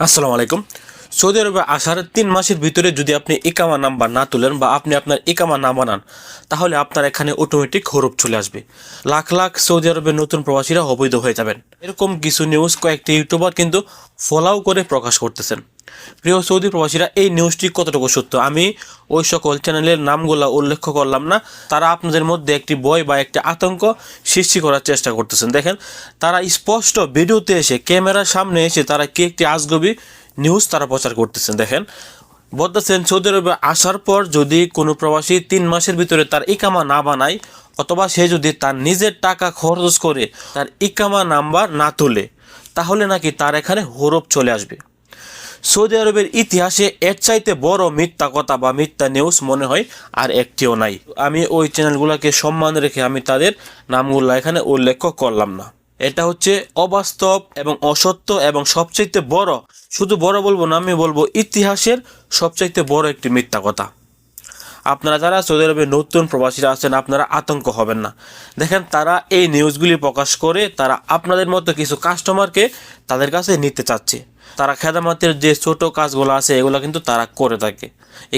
আসসালামু আলাইকুম সৌদি আরবে আসার তিন মাসের ভিতরে যদি আপনি একামা নাম্বার না তুলেন বা আপনি আপনার একামা না বানান, তাহলে আপনার এখানে অটোমেটিক হরফ চলে আসবে। লাখ লাখ সৌদি আরবের নতুন প্রবাসীরা অবৈধ হয়ে যাবেন। এরকম কিছু নিউজ কয়েকটি ইউটিউবার কিন্তু ফলাও করে প্রকাশ করতেছেন। প্রিয় সৌদি প্রবাসীরা, এই নিউজটি কতটুকু সত্য? আমি ওই সকল চ্যানেলের নামগুলো উল্লেখ করলাম না। তারা আপনাদের মধ্যে একটি ভয় বা একটি আতঙ্ক সৃষ্টি করার চেষ্টা করতেছেন। দেখেন, তারা স্পষ্ট ভিডিওতে এসে, ক্যামেরার সামনে এসে তারা কি একটি আজগবি নিউজ তারা প্রচার করতেছেন দেখেন। বলতেছেন সৌদি আরবে আসার পর যদি কোনো প্রবাসী তিন মাসের ভিতরে তার ইকামা না বানায়, অথবা সে যদি তার নিজের টাকা খরচ করে তার ইকামা নাম্বার না তোলে, তাহলে নাকি তার এখানে হরফ চলে আসবে। সৌদি আরবের ইতিহাসে এর চাইতে বড় মিথ্যা কথা বা মিথ্যা নিউজ মনে হয় আর একটিও নাই। আমি ওই চ্যানেলগুলোকে সম্মান রেখে আমি তাদের নামগুলো এখানে উল্লেখ করলাম না। এটা হচ্ছে অবাস্তব এবং অসত্য এবং সবচাইতে বড়, শুধু বড় বলব না, আমি বলব ইতিহাসের সবচাইতে বড় একটি মিথ্যা কথা। আপনারা যারা সৌদি আরবে নতুন প্রবাসীরা আছেন, আপনারা আতঙ্ক হবেন না। দেখেন, তারা এই নিউজগুলি প্রকাশ করে তারা আপনাদের মতো কিছু কাস্টমারকে তাদের কাছে নিতে চাচ্ছে। তারা খেদামাতের যে ছোট কাজগুলো আছে, এগুলো কিন্তু তারা করে থাকে।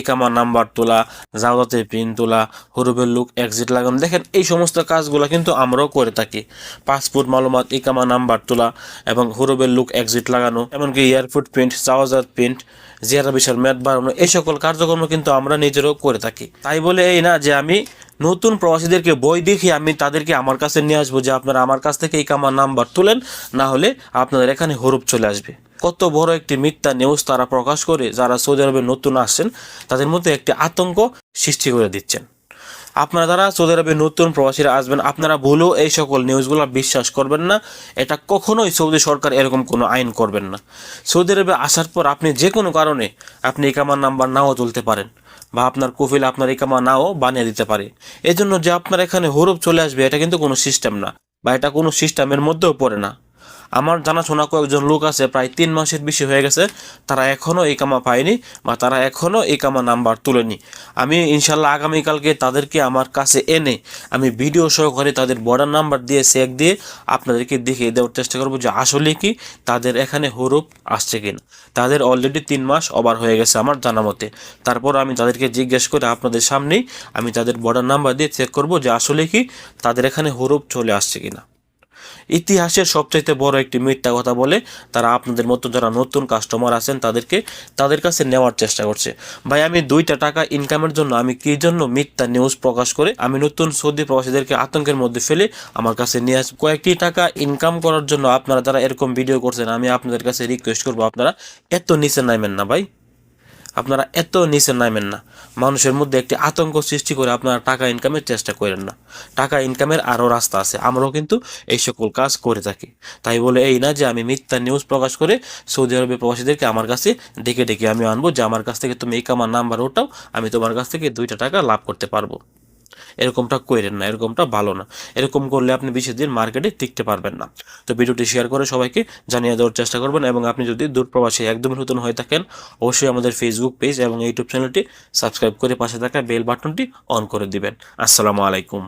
ইকামা, নাম্বার তোলা, জাওদাতে পিন তোলা, হরুবের লুক এক্সিট লাগানো। দেখেন, এই সমস্ত কাজগুলো কিন্তু আমরাও করে থাকি। পাসপোর্ট, মালুমাত, ইকামা, নাম্বার তোলা এবং হরুবের লুক এক্সিট লাগানো। এমনকি এয়ারপোর্ট প্রিন্ট চাওয়াজার প্রিন্ট জিয়ারা বিশাল ম্যাথ বাড়ানো এই সকল কার্যক্রম কিন্তু আমরা নিজেরও করে থাকি। তাই বলে এই না যে আমি নতুন প্রবাসীদেরকে বই দেখিয়ে আমি তাদেরকে আমার কাছে নিয়ে আসব যে আপনারা আমার কাছ থেকে ইকামার নাম্বার তুলেন, না হলে আপনাদের এখানে হরুপ চলে আসবে। কত বড় একটি মিথ্যা নিউজ তারা প্রকাশ করে, যারা সৌদি আরবে নতুন আসছেন, তাদের মধ্যে একটি আতঙ্ক সৃষ্টি করে দিচ্ছেন। আপনারা যারা সৌদি আরবে নতুন প্রবাসীরা আসবেন, আপনারা ভুলেও এই সকল নিউজগুলো বিশ্বাস করবেন না। এটা কখনোই সৌদি সরকার এরকম কোনো আইন করবেন না। সৌদি আরবে আসার পর আপনি যে কোনো কারণে আপনি ইকামার নাম্বার নাও তুলতে পারেন, বা আপনার কফিল আপনার ইকামা নাও বানিয়ে দিতে পারে। এজন্য যে আপনার এখানে হরফ চলে আসবে, এটা কিন্তু কোনো সিস্টেম না, বা এটা কোনো সিস্টেমের মধ্যেও পড়ে না। আমার জানাশোনা কয়েকজন লোক আছে, প্রায় তিন মাসের বেশি হয়ে গেছে, তারা এখনও এই কামা পায়নি বা তারা এখনও এই কামা নাম্বার তুলেনি। আমি ইনশাল্লাহ আগামীকালকে তাদেরকে আমার কাছে এনে আমি ভিডিও সহকারে তাদের বর্ডার নাম্বার দিয়ে চেক দিয়ে আপনাদেরকে দেখিয়ে দেওয়ার চেষ্টা করব যে আসলে কি তাদের এখানে হরুপ আসছে কিনা। তাদের অলরেডি তিন মাস ওভার হয়ে গেছে আমার জানা মতে। তারপর আমি তাদেরকে জিজ্ঞেস করে আপনাদের সামনেই আমি তাদের বর্ডার নাম্বার দিয়ে চেক করব যে আসলে কি তাদের এখানে হরুপ চলে আসছে কিনা। ইতিহাসের সবচাইতে বড় একটি মিথ্যা কথা বলে তারা আপনাদের মতো যারা নতুন কাস্টমার আছেন তাদেরকে, তাদের কাছে নেওয়ার চেষ্টা করছে। ভাই, আমি দুইটা টাকা ইনকামের জন্য আমি কি জন্য মিথ্যা নিউজ প্রকাশ করে আমি নতুন সৌদি প্রবাসীদেরকে আতঙ্কের মধ্যে ফেলে আমার কাছে নিয়ে আস, কয়েকটি টাকা ইনকাম করার জন্য আপনারা যারা এরকম ভিডিও করছেন, আমি আপনাদের কাছে রিকোয়েস্ট করব আপনারা এত নিচে নামেন না ভাই। আপনারা এত নিচে নামেন না। মানুষের মধ্যে একটি আতঙ্ক সৃষ্টি করে আপনারা টাকা ইনকামের চেষ্টা করেন না। টাকা ইনকামের আরও রাস্তা আছে। আমরাও কিন্তু এই সকল কাজ করে থাকি। তাই বলে এই না যে আমি মিথ্যা নিউজ প্রকাশ করে সৌদি আরবে প্রবাসীদেরকে আমার কাছে ডেকে ডেকে আমি আনব যে আমার কাছ থেকে তুমি এই কামার নাম্বার ওটাও আমি তোমার কাছ থেকে দুইটা টাকা লাভ করতে পারব। এরকমটা করেন না, এরকমটা ভালো না। এরকম করলে আপনি বেশি দিন মার্কেটে টিকতে পারবেন না। তো ভিডিওটি শেয়ার করে সবাইকে জানিয়ে দেওয়ার চেষ্টা করবেন এবং আপনি যদি দূরপ্রবাসী একদমই নতুন হয়ে থাকেন, অবশ্যই আমাদের ফেসবুক পেজ এবং ইউটিউব চ্যানেলটি সাবস্ক্রাইব করে পাশে থাকা বেল বাটনটি অন করে দিবেন। আসসালামু আলাইকুম।